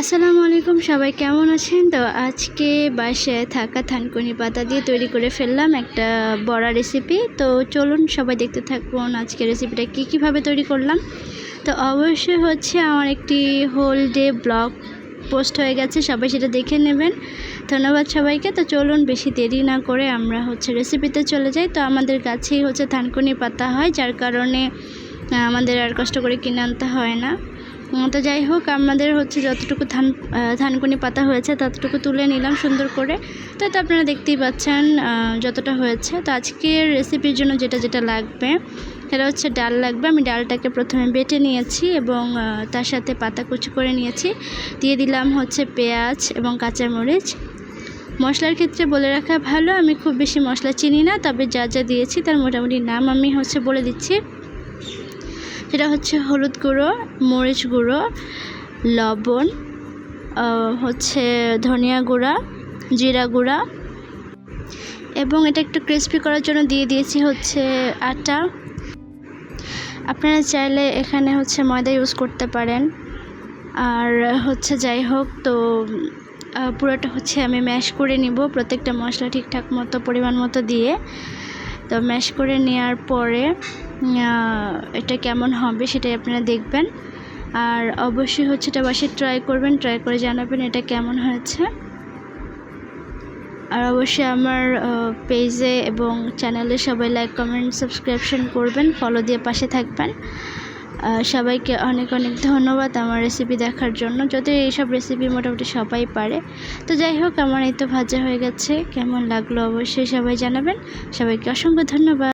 আসসালামু আলাইকুম, সবাই কেমন আছেন? তো আজকে বাসায় থাকা থানকুনি পাতা দিয়ে তৈরি করে ফেললাম একটা বড়া রেসিপি তো চলুন সবাই দেখতে থাকুন আজকে রেসিপিটা কী কীভাবে তৈরি করলাম। তো অবশ্যই হচ্ছে আমার একটি হোল ডে ব্লগ পোস্ট হয়ে গেছে, সবাই সেটা দেখে নেবেন। ধন্যবাদ সবাইকে। তো চলুন বেশি দেরি না করে আমরা হচ্ছে রেসিপিতে চলে যাই। তো আমাদের কাছেই হচ্ছে থানকুনি পাতা হয়, যার কারণে আমাদের আর কষ্ট করে কিনে আনতে হয় না। তো যাই হোক, আমাদের হচ্ছে যতটুকু ধান ধানকুনি পাতা হয়েছে ততটুকু তুলে নিলাম সুন্দর করে। তো তো আপনারা দেখতেই পাচ্ছেন যতটা হয়েছে। তো আজকের রেসিপির জন্য যেটা যেটা লাগবে, সেটা হচ্ছে ডাল লাগবে। আমি ডালটাকে প্রথমে বেটে নিয়েছি এবং তার সাথে পাতা কুচি করে নিয়েছি। দিয়ে দিলাম হচ্ছে পেঁয়াজ এবং কাঁচামরিচ। মশলার ক্ষেত্রে বলে রাখা ভালো, আমি খুব বেশি মশলা চিনি না, তবে যা যা দিয়েছি তার মোটামুটি নাম আমি হচ্ছে বলে দিচ্ছি। সেটা হচ্ছে হলুদ গুঁড়ো, মরিচ গুঁড়ো, লবণ হচ্ছে ধনিয়া গুঁড়া, জিরা গুঁড়া। এবং এটা একটু ক্রিস্পি করার জন্য দিয়ে দিয়েছি হচ্ছে আটা। আপনারা চাইলে এখানে হচ্ছে ময়দা ইউজ করতে পারেন। আর হচ্ছে যাই হোক, তো পুরোটা হচ্ছে আমি ম্যাশ করে নিব প্রত্যেকটা মশলা ঠিকঠাক মতো, পরিমাণ মতো দিয়ে। তো ম্যাশ করে নেওয়ার পরে এটা কেমন হবে সেটাই আপনারা দেখবেন। আর অবশ্যই হচ্ছে এটা বাসায় ট্রাই করবেন ট্রাই করে জানাবেন এটা কেমন হয়েছে। আর অবশ্যই আমার পেজে এবং চ্যানেলে সবাই লাইক কমেন্ট সাবস্ক্রিপশন করবেন ফলো দিয়ে পাশে থাকবেন। সবাইকে অনেক অনেক ধন্যবাদ আমার রেসিপি দেখার জন্য। যদিও এইসব রেসিপি মোটামুটি সবাই পারে। তো যাই হোক, আমার এই তো ভাজা হয়ে গেছে। কেমন লাগল অবশ্যই সবাই জানাবেন। সবাইকে অসংখ্য ধন্যবাদ।